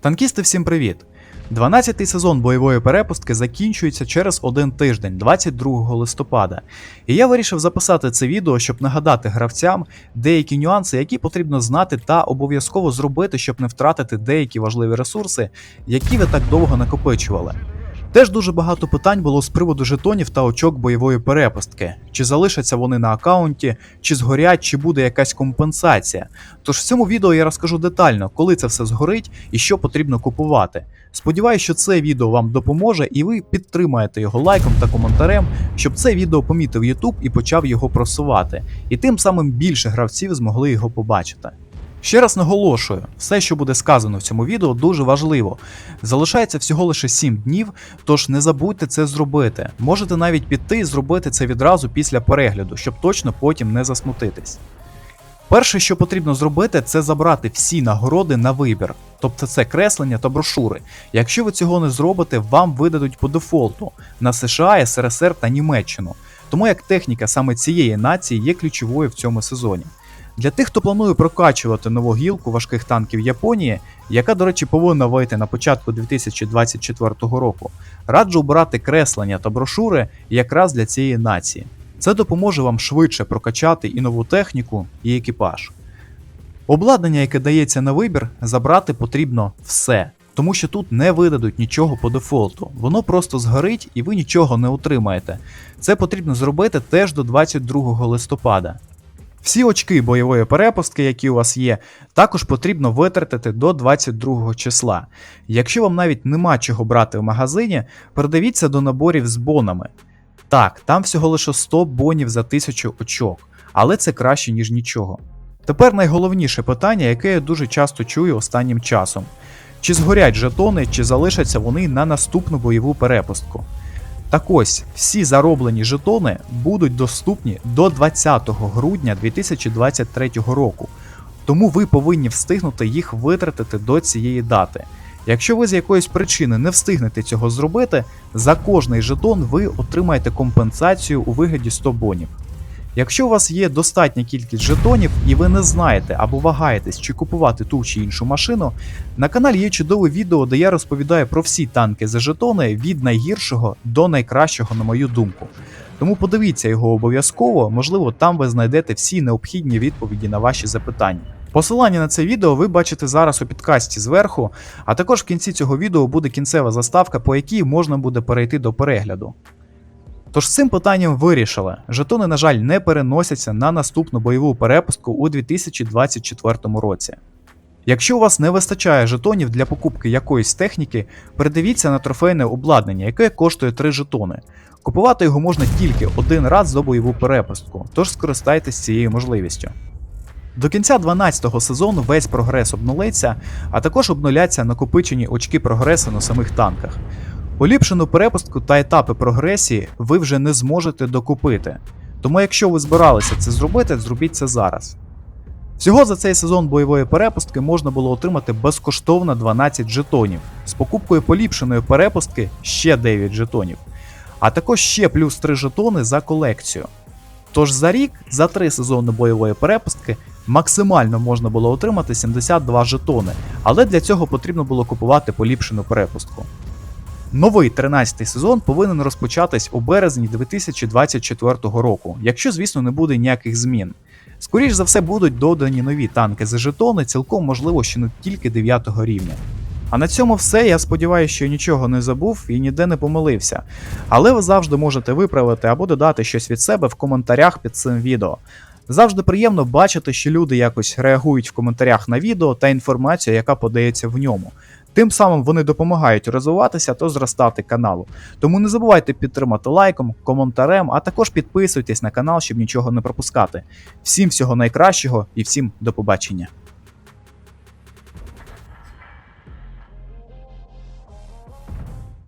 Танкісти, всім привіт! 12-й сезон бойової перепустки закінчується через один тиждень, 22 листопада. І я вирішив записати це відео, щоб нагадати гравцям деякі нюанси, які потрібно знати та обов'язково зробити, щоб не втратити деякі важливі ресурси, які ви так довго накопичували. Теж дуже багато питань було з приводу жетонів та очок бойової перепустки. Чи залишаться вони на аккаунті, чи згорять, чи буде якась компенсація. Тож в цьому відео я розкажу детально, коли це все згорить і що потрібно купувати. Сподіваюсь, що це відео вам допоможе і ви підтримаєте його лайком та коментарем, щоб це відео помітив YouTube і почав його просувати. І тим самим більше гравців змогли його побачити. Ще раз наголошую, все, що буде сказано в цьому відео, дуже важливо. Залишається всього лише 7 днів, тож не забудьте це зробити. Можете навіть піти і зробити це відразу після перегляду, щоб точно потім не засмутитись. Перше, що потрібно зробити, це забрати всі нагороди на вибір, тобто це креслення та брошури. Якщо ви цього не зробите, вам видадуть по дефолту на США, СРСР та Німеччину. Тому як техніка саме цієї нації є ключовою в цьому сезоні. Для тих, хто планує прокачувати нову гілку важких танків Японії, яка, до речі, повинна вийти на початку 2024 року, раджу обирати креслення та брошури якраз для цієї нації. Це допоможе вам швидше прокачати і нову техніку, і екіпаж. Обладнання, яке дається на вибір, забрати потрібно все, тому що тут не видадуть нічого по дефолту. Воно просто згорить і ви нічого не отримаєте. Це потрібно зробити теж до 22 листопада. Всі очки бойової перепустки, які у вас є, також потрібно витратити до 22 числа. Якщо вам навіть нема чого брати в магазині, передивіться до наборів з бонами. Так, там всього лише 100 бонів за 1000 очок, але це краще, ніж нічого. Тепер найголовніше питання, яке я дуже часто чую останнім часом: чи згорять жетони, чи залишаться вони на наступну бойову перепустку. Так ось, всі зароблені жетони будуть доступні до 20 грудня 2023 року, тому ви повинні встигнути їх витратити до цієї дати. Якщо ви з якоїсь причини не встигнете цього зробити, за кожний жетон ви отримаєте компенсацію у вигляді 100 бонів. Якщо у вас є достатня кількість жетонів і ви не знаєте або вагаєтесь, чи купувати ту чи іншу машину, на каналі є чудове відео, де я розповідаю про всі танки за жетони від найгіршого до найкращого, на мою думку. Тому подивіться його обов'язково, можливо, там ви знайдете всі необхідні відповіді на ваші запитання. Посилання на це відео ви бачите зараз у підкасті зверху, а також в кінці цього відео буде кінцева заставка, по якій можна буде перейти до перегляду. Тож цим питанням вирішили. Жетони, на жаль, не переносяться на наступну бойову перепустку у 2024 році. Якщо у вас не вистачає жетонів для покупки якоїсь техніки, передивіться на трофейне обладнання, яке коштує 3 жетони. Купувати його можна тільки один раз за бойову перепустку, тож скористайтесь цією можливістю. До кінця 12-го сезону весь прогрес обнулиться, а також обнуляться накопичені очки прогресу на самих танках. Поліпшену перепустку та етапи прогресії ви вже не зможете докупити. Тому якщо ви збиралися це зробити, зробіть це зараз. Всього за цей сезон бойової перепустки можна було отримати безкоштовно 12 жетонів, з покупкою поліпшеної перепустки ще 9 жетонів, а також ще плюс 3 жетони за колекцію. Тож за рік, за 3 сезони бойової перепустки, максимально можна було отримати 72 жетони, але для цього потрібно було купувати поліпшену перепустку. Новий 13-й сезон повинен розпочатись у березні 2024 року, якщо, звісно, не буде ніяких змін. Скоріш за все будуть додані нові танки за жетони, цілком можливо, ще не тільки 9 рівня. А на цьому все. Я сподіваюся, що нічого не забув і ніде не помилився. Але ви завжди можете виправити або додати щось від себе в коментарях під цим відео. Завжди приємно бачити, що люди якось реагують в коментарях на відео та інформацію, яка подається в ньому. Тим самим вони допомагають розвиватися та зростати каналу. Тому не забувайте підтримати лайком, коментарем, а також підписуйтесь на канал, щоб нічого не пропускати. Всім всього найкращого і всім до побачення.